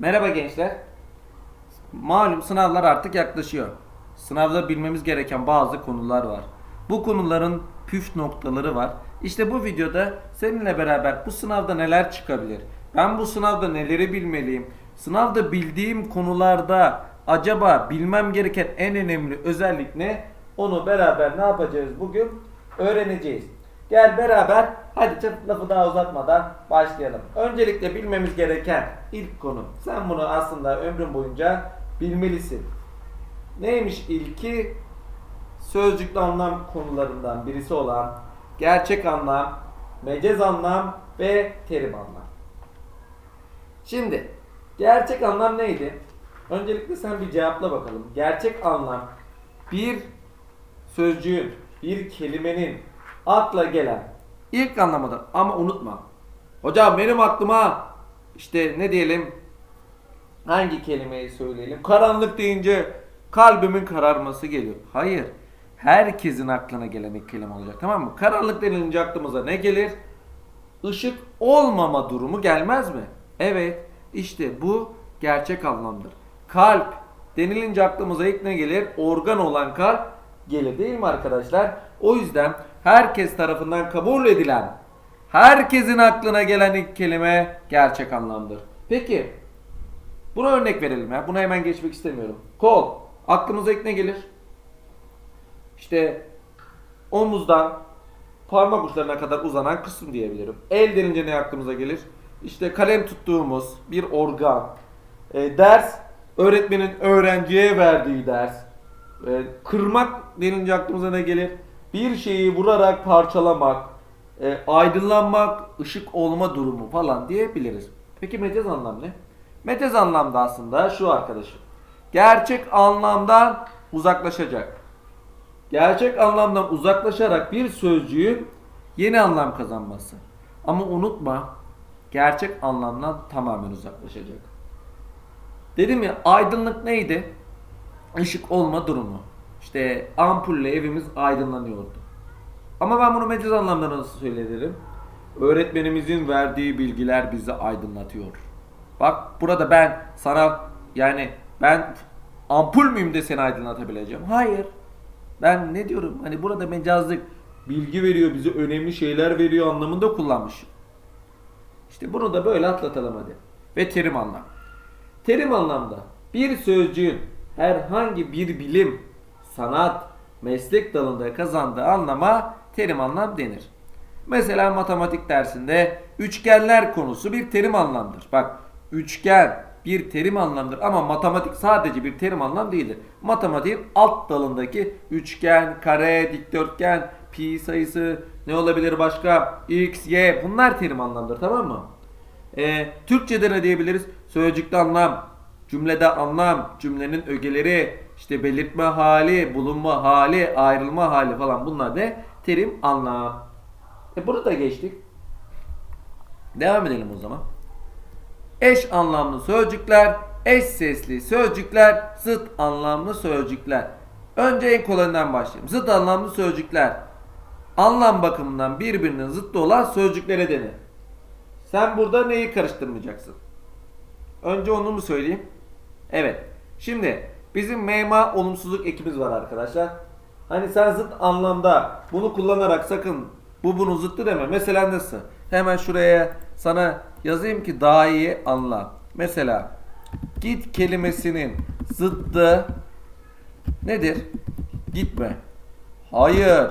Merhaba gençler. Malum sınavlar artık yaklaşıyor. Sınavda bilmemiz gereken bazı konular var. Bu konuların püf noktaları var. İşte bu videoda seninle beraber bu sınavda neler çıkabilir? Ben bu sınavda neleri bilmeliyim? Sınavda bildiğim konularda acaba bilmem gereken en önemli özellik ne? Onu beraber ne yapacağız bugün? Öğreneceğiz. Gel beraber hadi çok lafı daha uzatmadan başlayalım. Öncelikle bilmemiz gereken ilk konu. Sen bunu aslında ömrün boyunca bilmelisin. Neymiş ilki? Sözcüklü anlam konularından birisi olan gerçek anlam, mecaz anlam ve terim anlam. Şimdi gerçek anlam neydi? Öncelikle sen bir cevapla bakalım. Gerçek anlam bir sözcüğün, bir kelimenin akla gelen ilk anlamıdır. Ama unutma. Hocam benim aklıma işte ne diyelim hangi kelimeyi söyleyelim? Karanlık deyince kalbimin kararması geliyor. Hayır. Herkesin aklına gelen ilk kelime olacak tamam mı? Karanlık denilince aklımıza ne gelir? Işık olmama durumu gelmez mi? Evet. işte bu gerçek anlamdır. Kalp denilince aklımıza ilk ne gelir? Organ olan kalp gelir değil mi arkadaşlar? O yüzden herkes tarafından kabul edilen, herkesin aklına gelen ilk kelime gerçek anlamdır. Peki, buna örnek verelim ya. Buna hemen geçmek istemiyorum. Kol. Aklımıza ilk ne gelir? İşte omuzdan parmak uçlarına kadar uzanan kısım diyebilirim. El denince ne aklımıza gelir? İşte kalem tuttuğumuz bir organ. E, ders, öğretmenin öğrenciye verdiği ders. E, kırmak denince aklımıza ne gelir? Bir şeyi vurarak parçalamak, e, aydınlanmak, ışık olma durumu falan diyebiliriz. Peki mecaz anlam ne? Mecaz anlamda aslında şu arkadaşım. Gerçek anlamdan uzaklaşacak. Gerçek anlamdan uzaklaşarak bir sözcüğün yeni anlam kazanması. Ama unutma, gerçek anlamdan tamamen uzaklaşacak. Dedim ya aydınlık neydi? Işık olma durumu. İşte ampulle evimiz aydınlanıyordu. Ama ben bunu mecaz anlamda nasıl söylerim? Öğretmenimizin verdiği bilgiler bizi aydınlatıyor. Bak burada ben sana yani ben ampul müyüm de seni aydınlatabileceğim? Hayır. Ben ne diyorum? Hani burada mecazlık bilgi veriyor, bize önemli şeyler veriyor anlamında kullanmışım. İşte bunu da böyle atlatalım hadi. Ve terim anlam. Terim anlamda bir sözcüğün herhangi bir bilim, sanat, meslek dalında kazandığı anlama terim anlam denir. Mesela matematik dersinde üçgenler konusu bir terim anlamdır. Bak üçgen bir terim anlamdır ama matematik sadece bir terim anlam değildir. Matematiğin alt dalındaki üçgen, kare, dikdörtgen, pi sayısı ne olabilir başka? x, y bunlar terim anlamdır tamam mı? Ee, Türkçe'de ne diyebiliriz? Sözcükte anlam, cümlede anlam, cümlenin ögeleri, işte belirtme hali, bulunma hali, ayrılma hali falan bunlar da terim anlam. E bunu da geçtik. Devam edelim o zaman. Eş anlamlı sözcükler, eş sesli sözcükler, zıt anlamlı sözcükler. Önce en kolayından başlayayım. Zıt anlamlı sözcükler. Anlam bakımından birbirinin zıttı olan sözcüklere denir. Sen burada neyi karıştırmayacaksın? Önce onu mu söyleyeyim? Evet. Şimdi bizim mema olumsuzluk ekimiz var arkadaşlar. Hani sen zıt anlamda bunu kullanarak sakın bu bunun zıttı deme. Mesela nasıl? Hemen şuraya sana yazayım ki daha iyi anla. Mesela git kelimesinin zıttı nedir? Gitme. Hayır.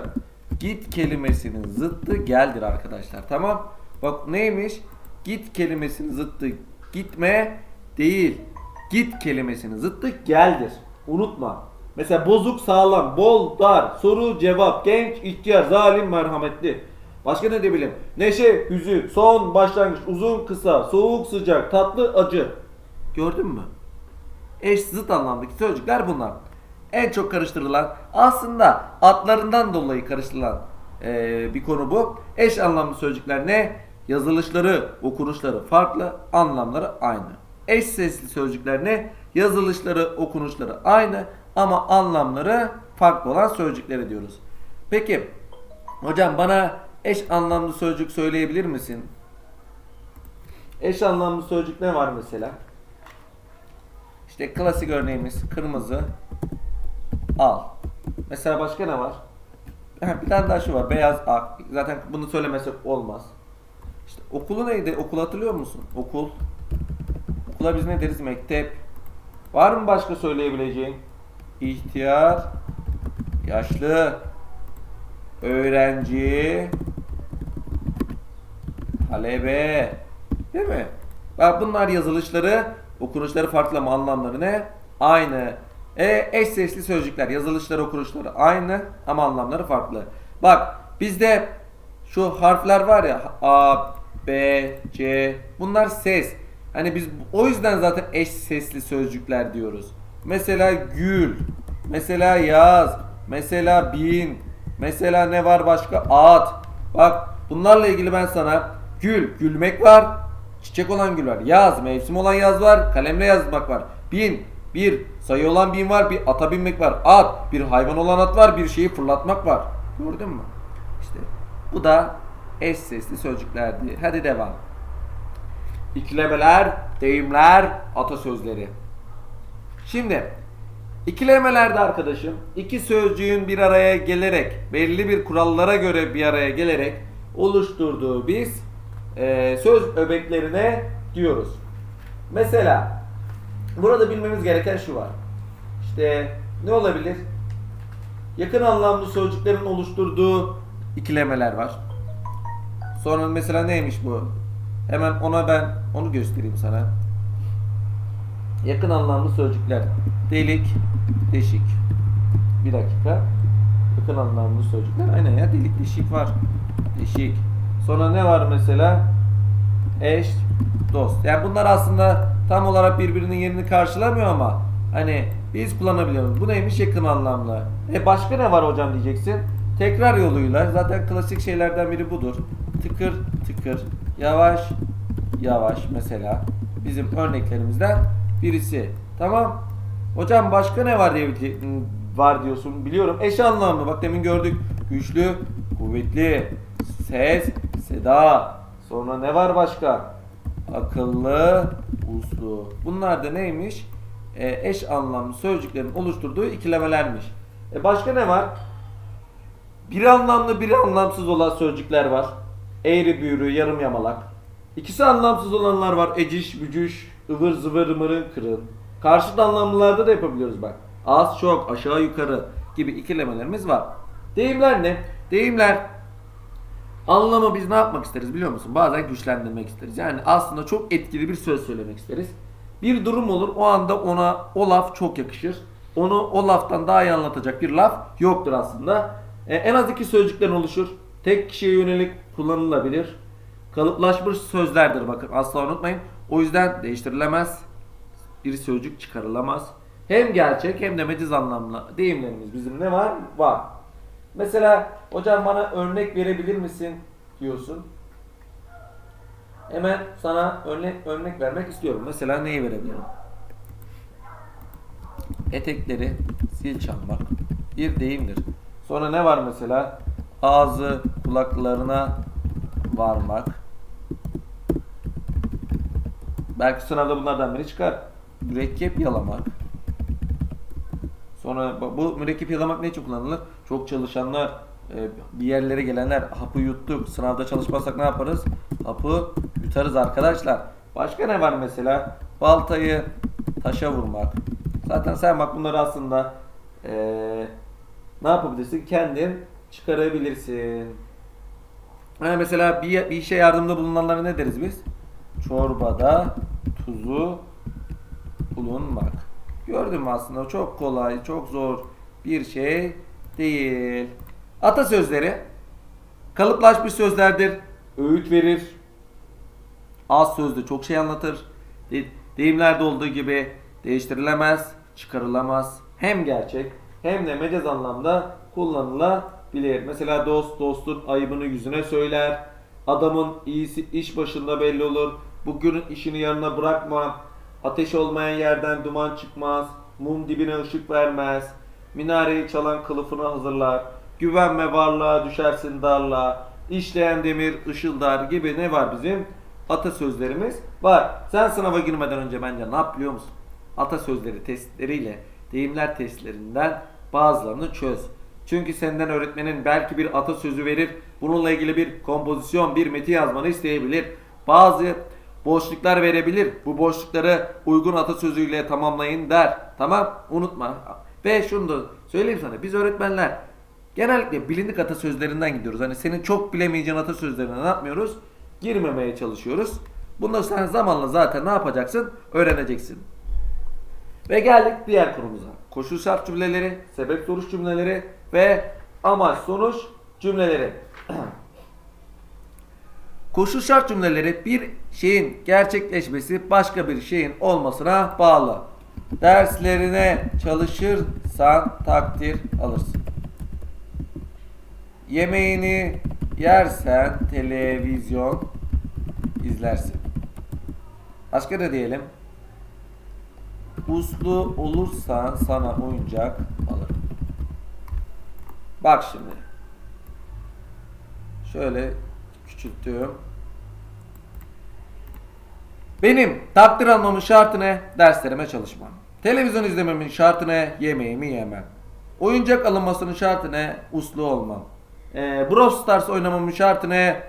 Git kelimesinin zıttı geldir arkadaşlar. Tamam? Bak neymiş? Git kelimesinin zıttı gitme değil. Git kelimesinin zıttı geldir. Unutma. Mesela bozuk sağlam, bol dar, soru cevap, genç ihtiyar, zalim merhametli. Başka ne diyebilirim? Neşe, hüzün, son, başlangıç, uzun, kısa, soğuk, sıcak, tatlı, acı. Gördün mü? Eş zıt anlamdaki sözcükler bunlar. En çok karıştırılan aslında adlarından dolayı karıştırılan eee, bir konu bu. Eş anlamlı sözcükler ne? Yazılışları, okunuşları farklı, anlamları aynı. Eş sesli sözcükler ne? Yazılışları, okunuşları aynı ama anlamları farklı olan sözcükleri diyoruz. Peki hocam bana eş anlamlı sözcük söyleyebilir misin? Eş anlamlı sözcük ne var mesela? İşte klasik örneğimiz kırmızı al. Mesela başka ne var? Bir tane daha şu var. Beyaz ak. Zaten bunu söylemesek olmaz. İşte okulu neydi? Okul hatırlıyor musun? Okul. Okula biz ne deriz? Mektep. Var mı başka söyleyebileceğin? İhtiyar, yaşlı, öğrenci, talebe. Değil mi? Bak bunlar yazılışları, okunuşları farklı ama anlamları ne? Aynı. E, eş sesli sözcükler, yazılışları, okunuşları aynı ama anlamları farklı. Bak bizde şu harfler var ya A, B, C bunlar ses. Hani biz o yüzden zaten eş sesli sözcükler diyoruz. Mesela gül, mesela yaz, mesela bin, mesela ne var başka? At. Bak bunlarla ilgili ben sana gül, gülmek var. Çiçek olan gül var. Yaz, mevsim olan yaz var. Kalemle yazmak var. Bin, bir sayı olan bin var. Bir ata binmek var. At, bir hayvan olan at var. Bir şeyi fırlatmak var. Gördün mü? İşte bu da eş sesli sözcüklerdi. Hadi devam. İkilemeler, deyimler, atasözleri. Şimdi ikilemelerde arkadaşım iki sözcüğün bir araya gelerek belli bir kurallara göre bir araya gelerek oluşturduğu biz e, söz öbeklerine diyoruz. Mesela burada bilmemiz gereken şu var. İşte ne olabilir? Yakın anlamlı sözcüklerin oluşturduğu ikilemeler var. Sonra mesela neymiş bu? Hemen ona ben onu göstereyim sana. Yakın anlamlı sözcükler. Delik, deşik. Bir dakika. Yakın anlamlı sözcükler. Aynen ya delik, deşik var. Deşik. Sonra ne var mesela? Eş, dost. Yani bunlar aslında tam olarak birbirinin yerini karşılamıyor ama hani biz kullanabiliyoruz. Bu neymiş yakın anlamlı. E başka ne var hocam diyeceksin. Tekrar yoluyla zaten klasik şeylerden biri budur. Tıkır tıkır, yavaş yavaş mesela bizim örneklerimizden birisi. Tamam. Hocam başka ne var diye var diyorsun. Biliyorum. Eş anlamlı. Bak demin gördük. Güçlü, kuvvetli, ses, seda. Sonra ne var başka? Akıllı, uslu. Bunlar da neymiş? E, eş anlamlı sözcüklerin oluşturduğu ikilemelermiş. E başka ne var? Bir anlamlı, biri anlamsız olan sözcükler var. Eğri büğrü, yarım yamalak. İkisi anlamsız olanlar var. Eciş, bücüş, ıvır zıvır mırın kırın. Karşıt anlamlılarda da yapabiliyoruz bak. Az çok, aşağı yukarı gibi ikilemelerimiz var. Deyimler ne? Deyimler anlamı biz ne yapmak isteriz biliyor musun? Bazen güçlendirmek isteriz. Yani aslında çok etkili bir söz söylemek isteriz. Bir durum olur o anda ona o laf çok yakışır. Onu o laftan daha iyi anlatacak bir laf yoktur aslında. E, en az iki sözcükten oluşur. Tek kişiye yönelik kullanılabilir. Kalıplaşmış sözlerdir bakın asla unutmayın. O yüzden değiştirilemez. Bir sözcük çıkarılamaz. Hem gerçek hem de meciz anlamlı deyimlerimiz bizim ne var? Var. Mesela hocam bana örnek verebilir misin diyorsun. Hemen sana örnek örnek vermek istiyorum. Mesela neyi verebilirim? Etekleri sil çalmak bir deyimdir. Sonra ne var mesela? Ağzı kulaklarına varmak. Belki sınavda bunlardan biri çıkar. Mürekkep yalamak. Sonra bu- mürekkep yalamak ne için kullanılır? Çok çalışanlar, e, bir yerlere gelenler hapı yuttuk. Sınavda çalışmazsak ne yaparız? Hapı yutarız arkadaşlar. Başka ne var mesela? Baltayı taşa vurmak. Zaten sen bak bunları aslında e, ne yapabilirsin? Kendin çıkarabilirsin. Yani mesela bir, bir işe yardımda bulunanlara ne deriz biz? Çorbada tuzu bulunmak. Gördün mü aslında çok kolay, çok zor bir şey değil. Atasözleri kalıplaşmış sözlerdir. Öğüt verir. Az sözde çok şey anlatır. De- deyimlerde olduğu gibi değiştirilemez, çıkarılamaz. Hem gerçek hem de mecaz anlamda kullanılabilir. Mesela dost dostun ayıbını yüzüne söyler. Adamın iyisi iş başında belli olur. Bugünün işini yarına bırakma. Ateş olmayan yerden duman çıkmaz. Mum dibine ışık vermez. Minareyi çalan kılıfını hazırlar. Güvenme varlığa düşersin darlığa. İşleyen demir ışıldar gibi ne var bizim? Atasözlerimiz var. Sen sınava girmeden önce bence ne yap biliyor musun? atasözleri testleriyle deyimler testlerinden bazılarını çöz. Çünkü senden öğretmenin belki bir atasözü verir. Bununla ilgili bir kompozisyon, bir metin yazmanı isteyebilir. Bazı boşluklar verebilir. Bu boşlukları uygun atasözüyle tamamlayın der. Tamam? Unutma. Ve şunu da söyleyeyim sana. Biz öğretmenler genellikle bilindik atasözlerinden gidiyoruz. Hani senin çok bilemeyeceğin atasözlerinden ne yapmıyoruz? Girmemeye çalışıyoruz. Bunu sen zamanla zaten ne yapacaksın? Öğreneceksin. Ve geldik diğer konumuza. Koşul şart cümleleri, sebep sonuç cümleleri ve amaç sonuç cümleleri. Koşul şart cümleleri bir şeyin gerçekleşmesi başka bir şeyin olmasına bağlı. Derslerine çalışırsan takdir alırsın. Yemeğini yersen televizyon izlersin. Başka ne diyelim? Uslu olursan sana oyuncak alırım. Bak şimdi. Şöyle küçülttüm. Benim takdir almamın şartı ne? Derslerime çalışmam. Televizyon izlememin şartı ne? Yemeğimi yemem. Oyuncak alınmasının şartı ne? Uslu olmam. Ee, Brawl Stars oynamamın şartı ne?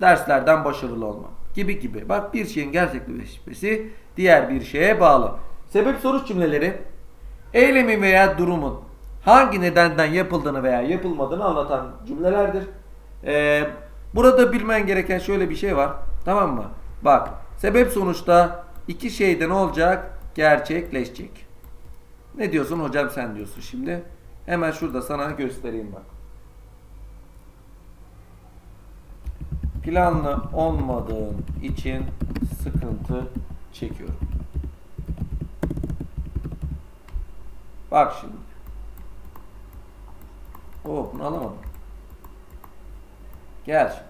Derslerden başarılı olmam. Gibi gibi. Bak bir şeyin gerçekleşmesi diğer bir şeye bağlı. Sebep sonuç cümleleri eylemin veya durumun hangi nedenden yapıldığını veya yapılmadığını anlatan cümlelerdir. Ee, burada bilmen gereken şöyle bir şey var. Tamam mı? Bak sebep sonuçta iki şeyden olacak gerçekleşecek. Ne diyorsun hocam sen diyorsun şimdi. Hemen şurada sana göstereyim bak. Planlı olmadığın için sıkıntı çekiyorum. Bak şimdi. Oo bunu alamadım. Gel.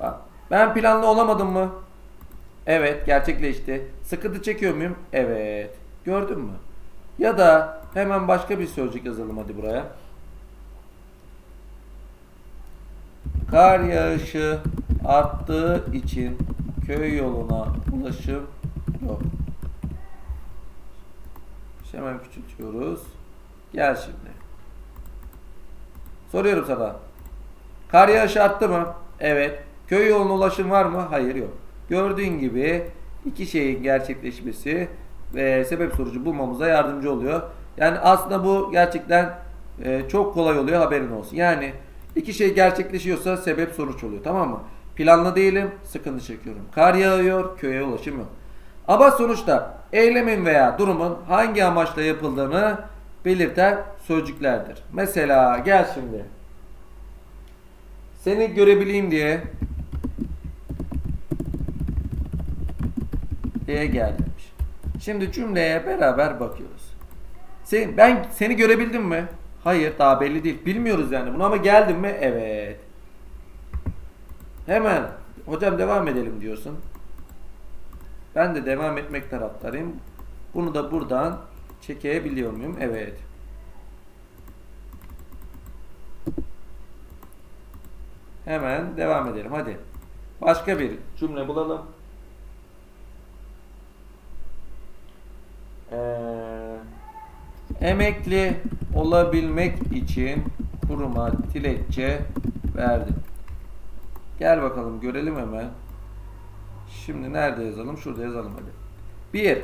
Bak. Ben planlı olamadım mı? Evet gerçekleşti. Sıkıntı çekiyor muyum? Evet. Gördün mü? Ya da hemen başka bir sözcük yazalım hadi buraya. Kar yağışı arttığı için köy yoluna ulaşım yok. İşte hemen küçültüyoruz. Gel şimdi. Soruyorum sana. Kar yağışı arttı mı? Evet. Köy yoluna ulaşım var mı? Hayır yok. Gördüğün gibi iki şeyin gerçekleşmesi ve sebep sonucu bulmamıza yardımcı oluyor. Yani aslında bu gerçekten e, çok kolay oluyor haberin olsun. Yani iki şey gerçekleşiyorsa sebep sonuç oluyor tamam mı? Planlı değilim, sıkıntı çekiyorum. Kar yağıyor, köye ulaşım yok. Ama sonuçta eylemin veya durumun hangi amaçla yapıldığını belirten sözcüklerdir. Mesela gel şimdi. Seni görebileyim diye diye gelmiş. Şimdi cümleye beraber bakıyoruz. Sen, ben seni görebildim mi? Hayır daha belli değil. Bilmiyoruz yani bunu ama geldim mi? Evet. Hemen hocam devam edelim diyorsun. Ben de devam etmek taraftarıyım. Bunu da buradan çekebiliyor muyum? Evet. Hemen devam edelim. Hadi. Başka bir cümle bulalım. Ee, emekli olabilmek için kuruma dilekçe verdim. Gel bakalım görelim hemen. Şimdi nerede yazalım? Şurada yazalım hadi. 1.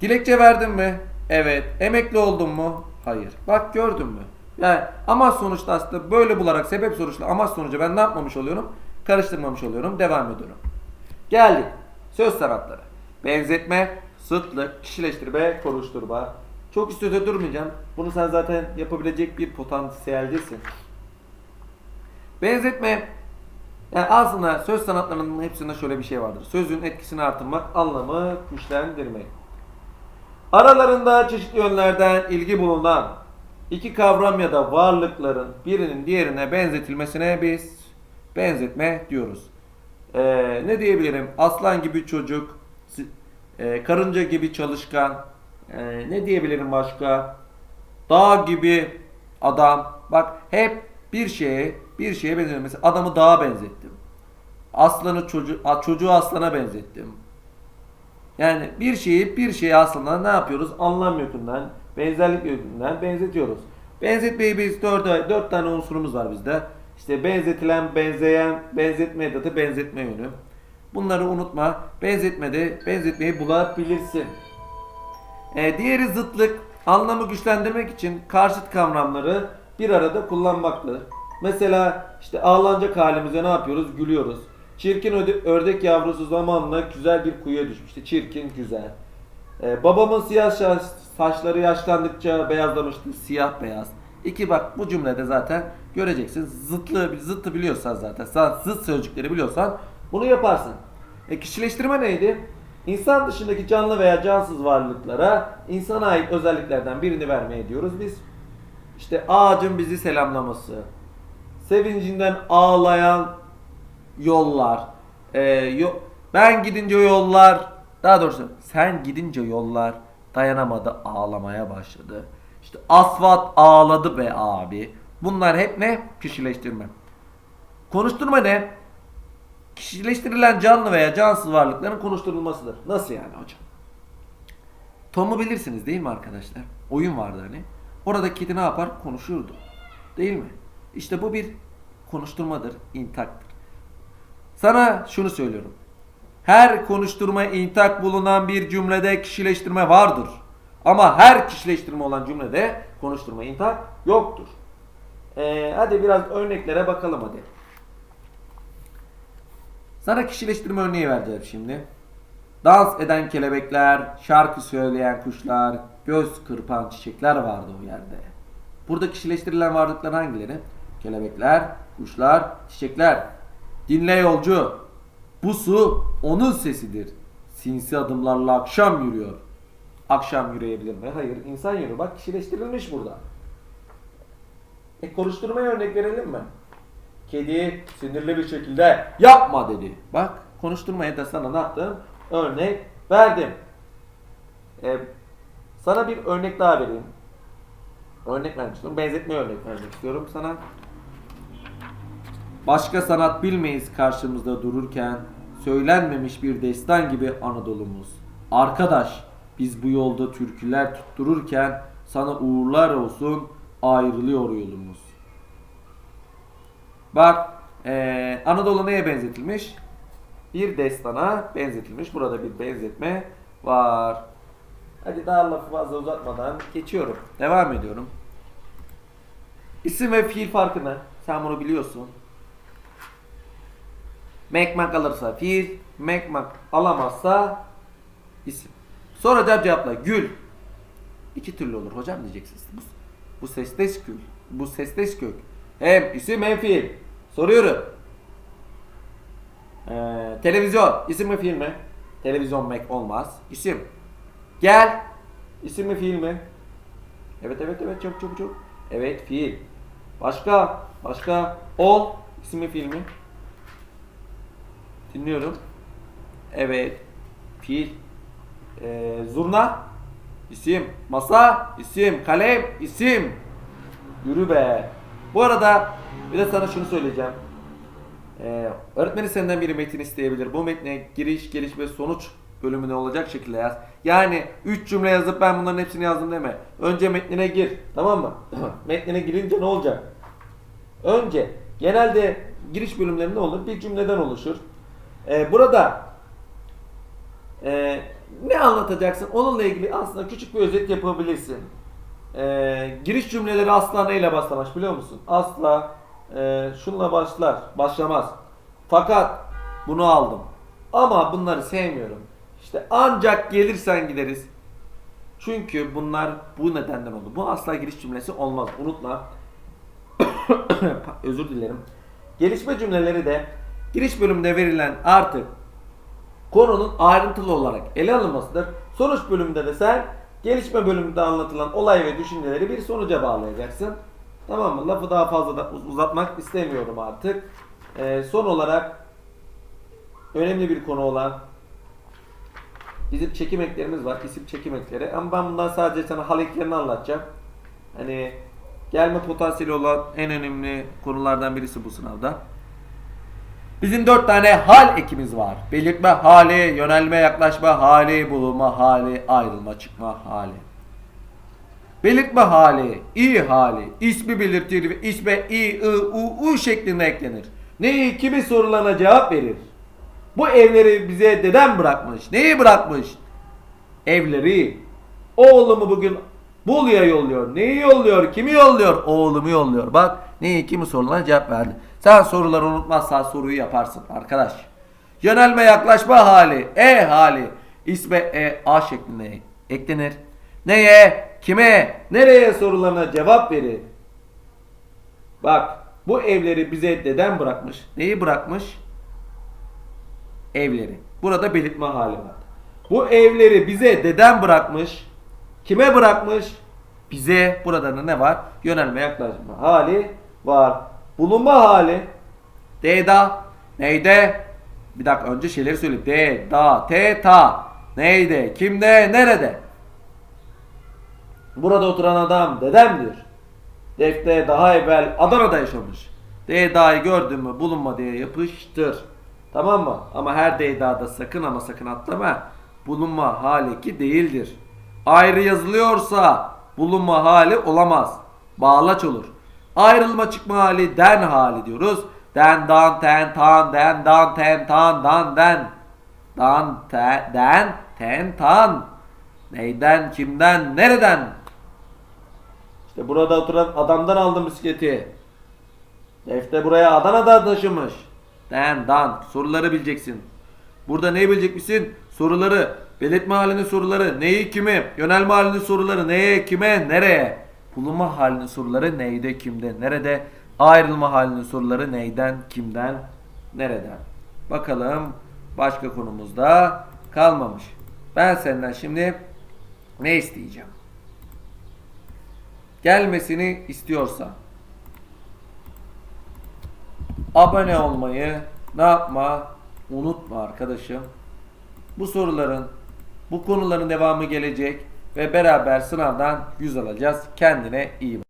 Dilekçe verdin mi? Evet. Emekli oldun mu? Hayır. Bak gördün mü? Yani amaç sonuçta aslında böyle bularak sebep sonuçla amaç sonucu ben ne yapmamış oluyorum? Karıştırmamış oluyorum. Devam ediyorum. Geldik. Söz sanatları. Benzetme, sıtlık, kişileştirme, konuşturma. Çok üstüne durmayacağım. Bunu sen zaten yapabilecek bir potansiyeldesin. Benzetme yani aslında söz sanatlarının hepsinde şöyle bir şey vardır. Sözün etkisini artırmak, anlamı güçlendirmek. Aralarında çeşitli yönlerden ilgi bulunan iki kavram ya da varlıkların birinin diğerine benzetilmesine biz benzetme diyoruz. Ee, ne diyebilirim? Aslan gibi çocuk, e, karınca gibi çalışkan, e, ne diyebilirim başka? Dağ gibi adam. Bak hep bir şeye bir şeye benziyor. Mesela adamı dağa benzettim. Aslanı çocuğu, çocuğu aslana benzettim. Yani bir şeyi bir şeye aslında ne yapıyoruz? Anlam yükünden, benzerlik yükünden benzetiyoruz. Benzetmeyi biz dört, dört tane unsurumuz var bizde. İşte benzetilen, benzeyen, benzetme edatı, benzetme yönü. Bunları unutma. Benzetmede benzetmeyi bulabilirsin. E, diğeri zıtlık. Anlamı güçlendirmek için karşıt kavramları bir arada kullanmaktır. Mesela işte ağlanacak halimize ne yapıyoruz? Gülüyoruz. Çirkin ördek yavrusu zamanla güzel bir kuyuya düşmüştü. Çirkin, güzel. E, babamın siyah saçları yaşlandıkça beyazlamıştı. Siyah beyaz. İki bak bu cümlede zaten göreceksin. Zıtlı, zıttı biliyorsan zaten. Sen zıt sözcükleri biliyorsan bunu yaparsın. E, kişileştirme neydi? İnsan dışındaki canlı veya cansız varlıklara insana ait özelliklerden birini vermeye diyoruz biz. İşte ağacın bizi selamlaması, sevincinden ağlayan yollar, e, yo- ben gidince yollar, daha doğrusu sen gidince yollar dayanamadı ağlamaya başladı. İşte asfalt ağladı be abi. Bunlar hep ne? Kişileştirme. Konuşturma ne? Kişileştirilen canlı veya cansız varlıkların konuşturulmasıdır. Nasıl yani hocam? Tom'u bilirsiniz değil mi arkadaşlar? Oyun vardı hani. Orada kedi ne yapar? Konuşurdu. Değil mi? İşte bu bir konuşturmadır, intaktır. Sana şunu söylüyorum. Her konuşturma intak bulunan bir cümlede kişileştirme vardır. Ama her kişileştirme olan cümlede konuşturma intak yoktur. Ee, hadi biraz örneklere bakalım hadi. Sana kişileştirme örneği vereceğim şimdi. Dans eden kelebekler, şarkı söyleyen kuşlar, göz kırpan çiçekler vardı o yerde. Burada kişileştirilen varlıklar hangileri? Kelebekler, kuşlar, çiçekler. Dinle yolcu. Bu su onun sesidir. Sinsi adımlarla akşam yürüyor. Akşam yürüyebilir mi? Hayır, insan yürür. Bak kişileştirilmiş burada. E konuşturmaya örnek verelim mi? Kedi sinirli bir şekilde yapma dedi. Bak konuşturmaya da sana ne yaptım? Örnek verdim. Ee, sana bir örnek daha vereyim. Örnek vermek istiyorum. Benzetme örnek vermek istiyorum sana. Başka sanat bilmeyiz karşımızda dururken söylenmemiş bir destan gibi Anadolu'muz. Arkadaş biz bu yolda türküler tuttururken sana uğurlar olsun ayrılıyor yolumuz. Bak eee, Anadolu neye benzetilmiş? Bir destana benzetilmiş. Burada bir benzetme var. Hadi daha lafı fazla uzatmadan geçiyorum. Devam ediyorum. İsim ve fiil farkı ne? Sen bunu biliyorsun. Mekmak alırsa fiil, mekmak alamazsa isim. Soracağım cevapla gül. İki türlü olur hocam diyeceksiniz. Bu, bu sesleş gül. Bu sesleş kök. Hem isim hem fiil. Soruyorum. Ee, televizyon. isim mi fiil mi? Televizyon mek olmaz. İsim. Gel. İsim mi fiil mi? Evet evet evet çok çok çok. Evet fiil. Başka. Başka. Ol. İsim mi fiil mi? Dinliyorum. Evet. Fiil. Ee, zurna. İsim. Masa. isim. Kalem. isim. Yürü be. Bu arada bir de sana şunu söyleyeceğim. Ee, öğretmeni senden bir metin isteyebilir. Bu metne giriş, geliş ve sonuç bölümüne olacak şekilde yaz. Yani 3 cümle yazıp ben bunların hepsini yazdım deme. Önce metnine gir. Tamam mı? metnine girince ne olacak? Önce genelde giriş bölümlerinde olur. Bir cümleden oluşur. Ee, burada ee, ne anlatacaksın? Onunla ilgili aslında küçük bir özet yapabilirsin. Ee, giriş cümleleri asla neyle başlamaz biliyor musun? Asla e, şunla başlar, başlamaz. Fakat bunu aldım. Ama bunları sevmiyorum. İşte ancak gelirsen gideriz. Çünkü bunlar bu nedenden oldu. Bu asla giriş cümlesi olmaz. Unutma. Özür dilerim. Gelişme cümleleri de giriş bölümünde verilen artık konunun ayrıntılı olarak ele alınmasıdır. Sonuç bölümünde de sen gelişme bölümünde anlatılan olay ve düşünceleri bir sonuca bağlayacaksın. Tamam mı? Lafı daha fazla da uz- uzatmak istemiyorum artık. Ee, son olarak önemli bir konu olan bizim çekim eklerimiz var. isim çekim ekleri. Ama ben bundan sadece sana hal eklerini anlatacağım. Hani gelme potansiyeli olan en önemli konulardan birisi bu sınavda. Bizim dört tane hal ekimiz var. Belirtme hali, yönelme, yaklaşma hali, bulunma hali, ayrılma, çıkma hali. Belirtme hali, i hali, ismi belirtir ve isme i, i, u, u şeklinde eklenir. Neyi, kimi sorularına cevap verir. Bu evleri bize dedem bırakmış. Neyi bırakmış? Evleri. Oğlumu bugün Bolu'ya yolluyor. Neyi yolluyor? Kimi yolluyor? Oğlumu yolluyor. Bak neyi kimi sorularına cevap verdi. Sen soruları unutmazsan soruyu yaparsın arkadaş. Yönelme yaklaşma hali. E hali. İsme e a şeklinde eklenir. Neye? Kime? Nereye sorularına cevap verir. Bak bu evleri bize dedem bırakmış. Neyi bırakmış? Evleri. Burada belirtme hali var. Bu evleri bize dedem bırakmış. Kime bırakmış? Bize. Burada da ne var? Yönelme yaklaşma hali var. Bulunma hali. De da. Neyde? Bir dakika önce şeyleri söyleyeyim. De, da, te, ta. Neyde? Kimde? Nerede? Burada oturan adam dedemdir. Defte daha evvel Adana'da yaşamış. Deyda'yı gördün mü bulunma diye yapıştır. Tamam mı? Ama her Deyda'da sakın ama sakın atlama. Bulunma hali ki değildir. Ayrı yazılıyorsa bulunma hali olamaz. Bağlaç olur. Ayrılma çıkma hali den hali diyoruz. Den, dan, ten, tan, den, dan, ten, tan, dan, den. Dan, te, den, ten, tan. Neyden, kimden, nereden? İşte burada oturan adamdan aldım bisikleti. Defte buraya Adana'da taşımış. Den, dan. Soruları bileceksin. Burada neyi bilecek misin? Soruları. Belirtme halinin soruları. Neyi kime? Yönelme halinin soruları. Neye, kime, nereye? Bulunma halinin soruları neyde, kimde, nerede? Ayrılma halinin soruları neyden, kimden, nereden? Bakalım başka konumuzda kalmamış. Ben senden şimdi ne isteyeceğim? Gelmesini istiyorsa abone olmayı ne yapma unutma arkadaşım. Bu soruların bu konuların devamı gelecek ve beraber sınavdan 100 alacağız. Kendine iyi bak.